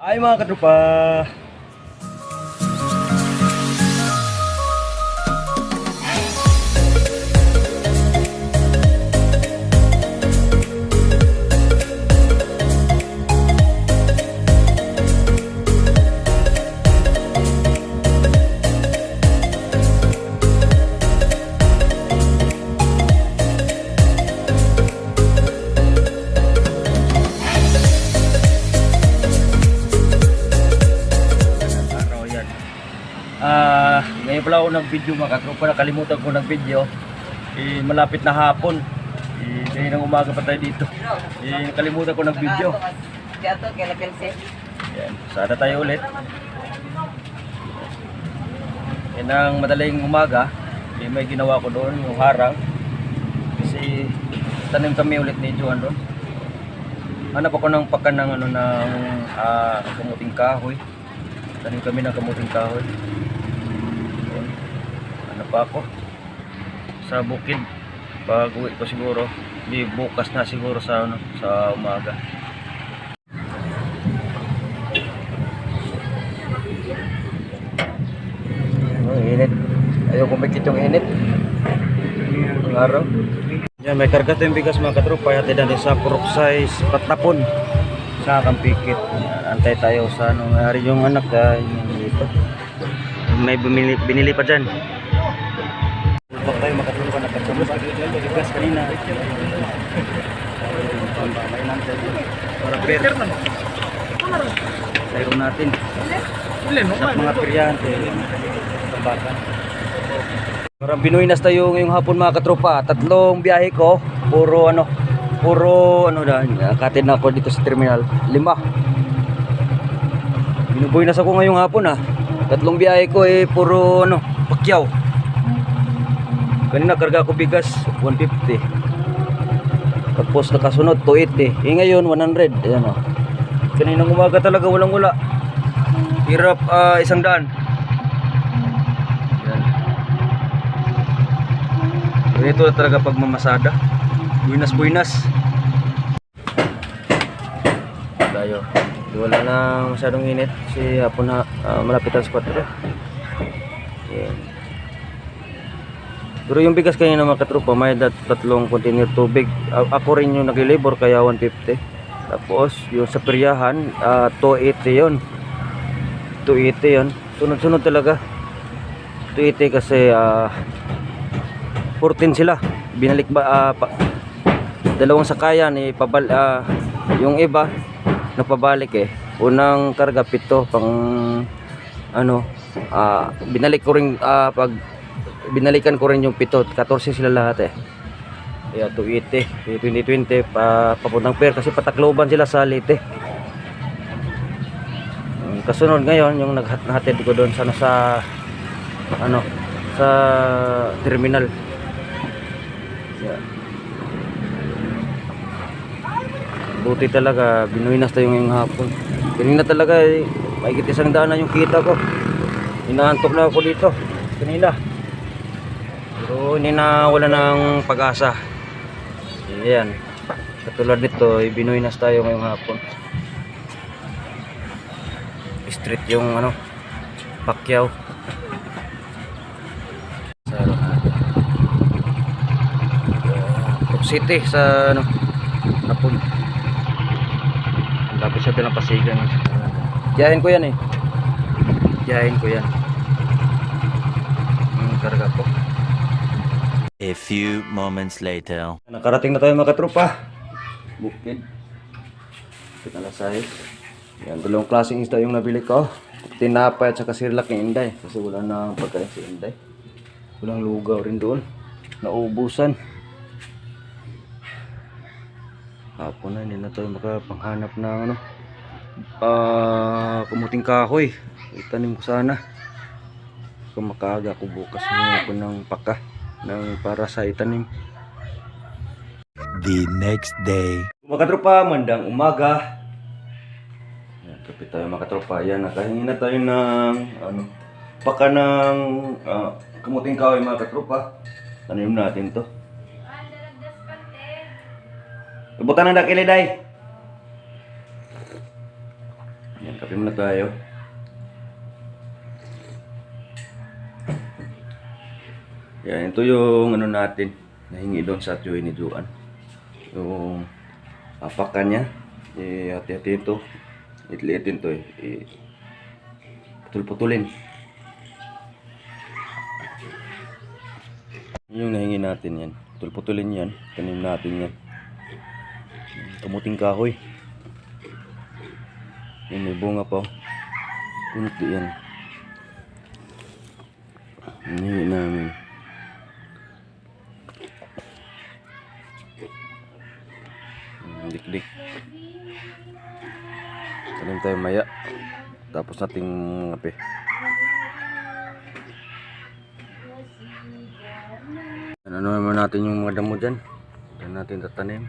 Ay mga katropa! Ngayon pala ako nag-video mga katropa, nakalimutan ko nag-video. Eh, malapit na hapon. Eh, kaya nang umaga pa tayo dito. Eh, nakalimutan ko kaya Kelsey. Yan, sana tayo ulit. Yan ang madaling umaga. Eh, may ginawa ko doon, yung harang. Kasi tanim kami ulit ni Juan doon. Hanap ako ng pakan ng ano ng ah, kamuting kahoy. Tanim kami ng kamuting kahoy. Pa ako? Sa bukid. Pag uwi ko siguro. Di bukas na siguro sa ano, sa umaga. Ang init. Ayaw kumikit yung init. Ang araw. Yan, may karga tayong bigas mga katropa. Hatid natin sa crop size patapon. Sa kampikit. Antay tayo sa ano. Hari yung anak dahil dito. May bumili, binili pa dyan. Huwag tayo makatulog na katulog. Bigas kanina. Para beer. Sayro natin. Sa mga piryante. Tambakan. Marang Pinoynas tayo ngayong hapon mga katropa. Tatlong biyahe ko. Puro ano. Puro ano na. Katid na ako dito sa terminal. Lima. Binubuinas ako ngayong hapon ah. Tatlong biyahe ko eh puro ano. Pakyaw. Kanina karga ko bigas 150. Tapos nakasunod 280. Eh ngayon 100. Ayan oh. Kaninang umaga talaga walang wala. Hirap ah, isang daan. Yan. Ganito na talaga pag mamasada. Buinas buinas. Tayo. Wala na masyadong init kasi hapon na ah, malapit ang spot ito. Pero yung bigas kanina mga katropa, may dat tatlong container tubig. Ako rin yung nag-labor kaya 150. Tapos yung sa peryahan, ah, 280 yon 280 yon Sunod-sunod talaga. 280 kasi ah 14 sila. Binalik ba ah, pa, dalawang sakayan eh pabal ah, yung iba napabalik eh. Unang karga pito pang ano ah, binalik ko rin ah, pag binalikan ko rin yung pito 14 sila lahat eh. Kaya 280 2020 pa papuntang pier kasi patakloban sila sa Leyte. Kasunod ngayon yung naghatid ko doon sa ano, sa ano sa terminal. Yeah. buti talaga binuinas tayo ngayong hapon. Kanina talaga eh, mahigit isang daan na yung kita ko. Inaantok na ako dito kanina pero hindi na wala ng pag-asa Ayan. Katulad nito, binuinas tayo ngayong hapon. Street yung ano, Pacquiao. Sa uh, City sa ano, Napon. Lapit sa pinapasigan. Tiyahin ko yan eh. Tiyahin ko yan. Yung karga ko. A few moments later. Nakarating na tayo mga katropa. Bukid. Size. Yan, dalawang klaseng isda yung nabili ko. Tinapay at saka sirlak ni Inday. Kasi wala na pagkain si Inday. Walang lugaw rin doon. Naubusan. Hapon na, hindi na tayo makapanghanap ng ano. Ah, kumuting kahoy. Itanim ko sana. Kung makaaga ko bukas muna ako ng paka ng para sa itanim. The next day. Mga katropa, mandang umaga. Yan, kapit tayo mga katropa. Yan, nakahingi na tayo ng ano, paka ng ah, kamuting kahoy mga katropa. Tanim natin to. Ibutan na dakili day. Yan, Kape muna tayo. Yan, ito yung ano natin. Nahingi doon sa Joy ni Juan. Yung apakan niya. Eh, hati-hati ito. Itliitin to eh. eh putul-putulin. Yung nahingi natin yan. Putul-putulin yan. Tanim natin yan. Kamuting kahoy. Yun, may bunga pa. oh. Kunti yan. Hinihingi namin. Nating ape. Ano naman natin yung mga damo dyan. Diyan natin tatanim.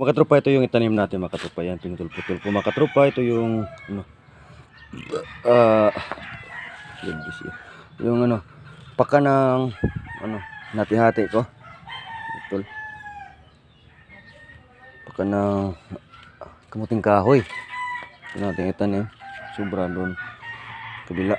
Kung makatropa ito yung itanim natin mga katropa yan, pinutol-putol. Kung makatropa ito yung ano goodness, yung ano paka ng ano nati-hati ko. Putol. Paka ng kamuting kahoy. Ito natin itanim. Sobra doon. Kabila.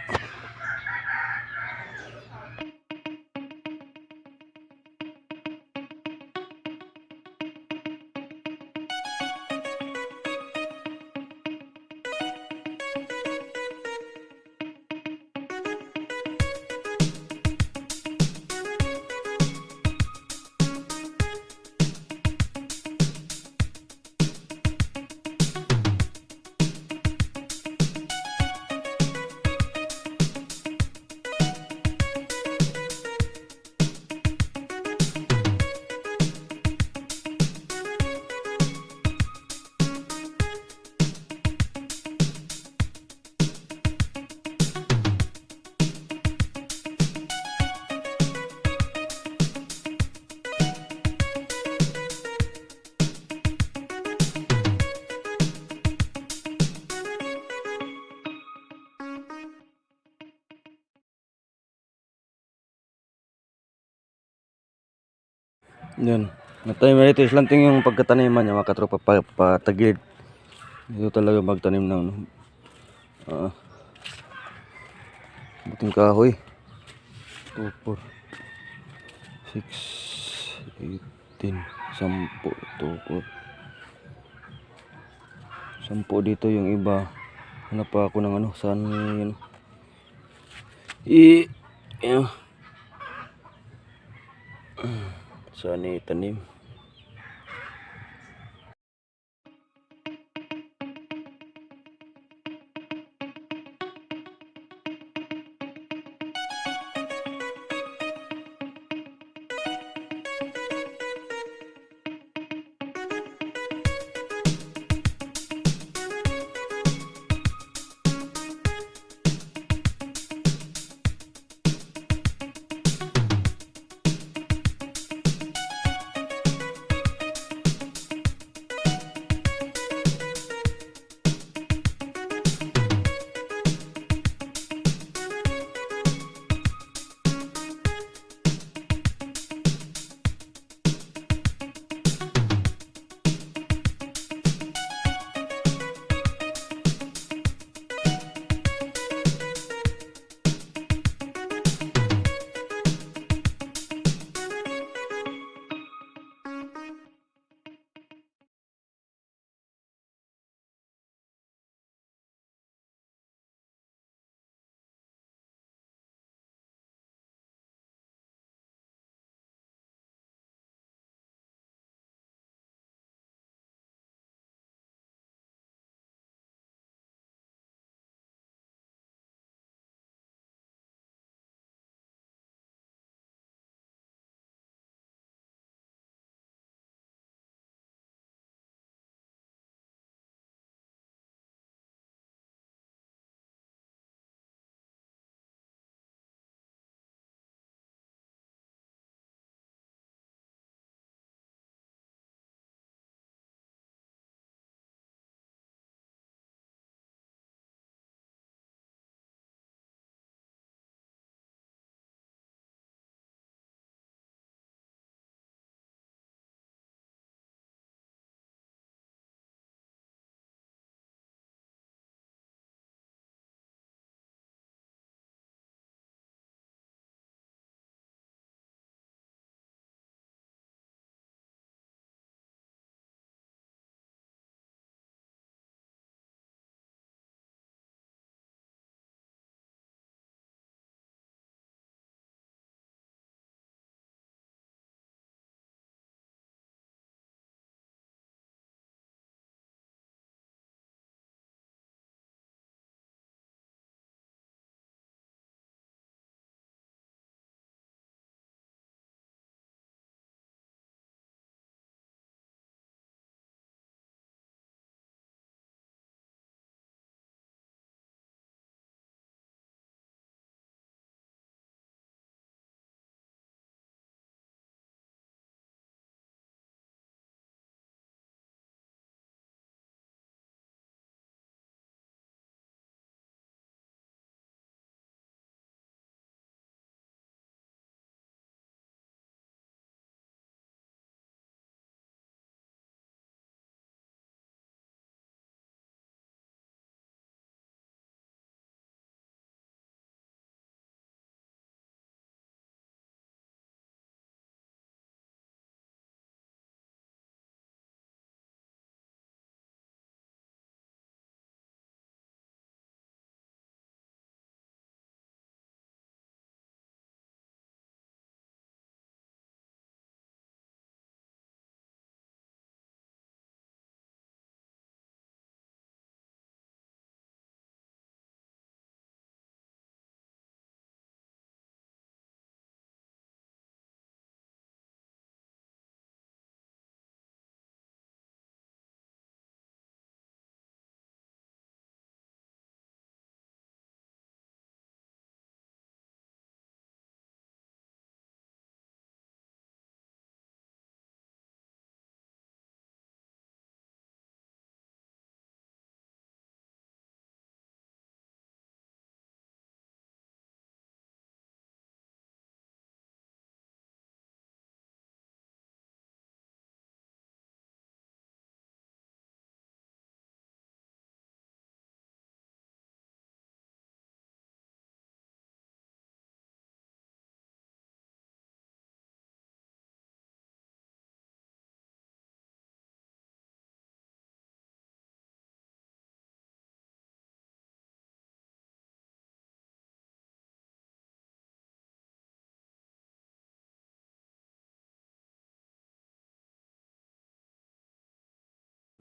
Yan. Natanim na ito. Islanting yung pagkataniman niya mga katropa pa, patagilid. Ito talaga magtanim ng. Ah. buting kahoy. 2, 4, 6, 18, 10, 2, 4. Sampo dito yung iba. Hanap pa ako ng ano. Saan yun? I... Ayun. Saan ni tanim?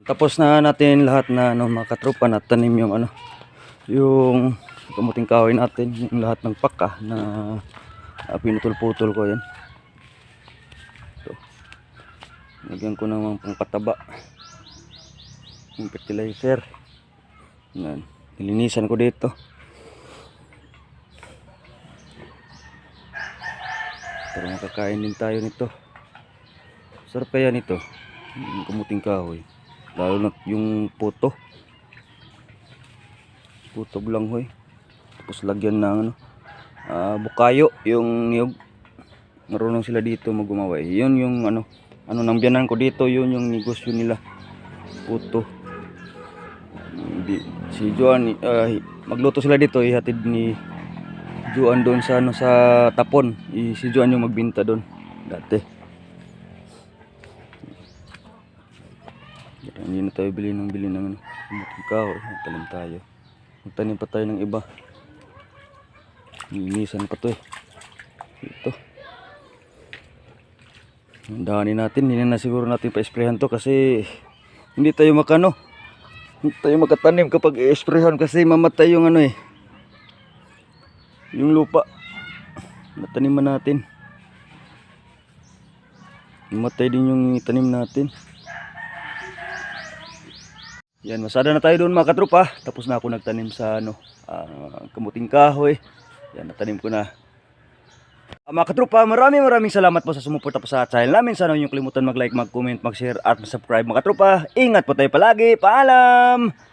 Tapos na natin lahat na ano, mga katropa na tanim yung ano, yung kamuting kahoy natin, yung lahat ng paka na uh, pinutol-putol ko yan. So, ko naman pang pataba. Yung fertilizer. Yan. Nilinisan ko dito. Para makakain din tayo nito. Sarap kaya nito. Yung kamuting kahoy. Lalo na yung puto. Puto bulanghoy. Tapos lagyan ng ano, ah, bukayo, yung niyog. Marunong sila dito magumaway. Yun yung ano, ano nang biyanan ko dito, yun yung negosyo nila. Puto. Si Joan, ah, magluto sila dito, ihatid ni Joan doon sa ano sa Tapon. I, si Joan yung magbinta doon dati. Hindi na tayo bili ng bili ng ano, kahoy. Tanim tayo. Magtanim pa tayo ng iba. Nilinisan pa to eh. Ito. Ang daanin natin, hindi na siguro natin pa-sprayhan to kasi hindi tayo makano. Hindi tayo makatanim kapag i-sprayhan kasi mamatay yung ano eh. Yung lupa. Nataniman natin. Mamatay din yung tanim natin. Yan, masada na tayo doon mga katropa. Tapos na ako nagtanim sa ano, ah, kamuting kahoy. Yan, natanim ko na. Ah, mga katropa, maraming maraming salamat po sa sumuporta po sa channel namin. Sana huwag kalimutan mag-like, mag-comment, mag-share at mag-subscribe mga katropa. Ingat po tayo palagi. Paalam!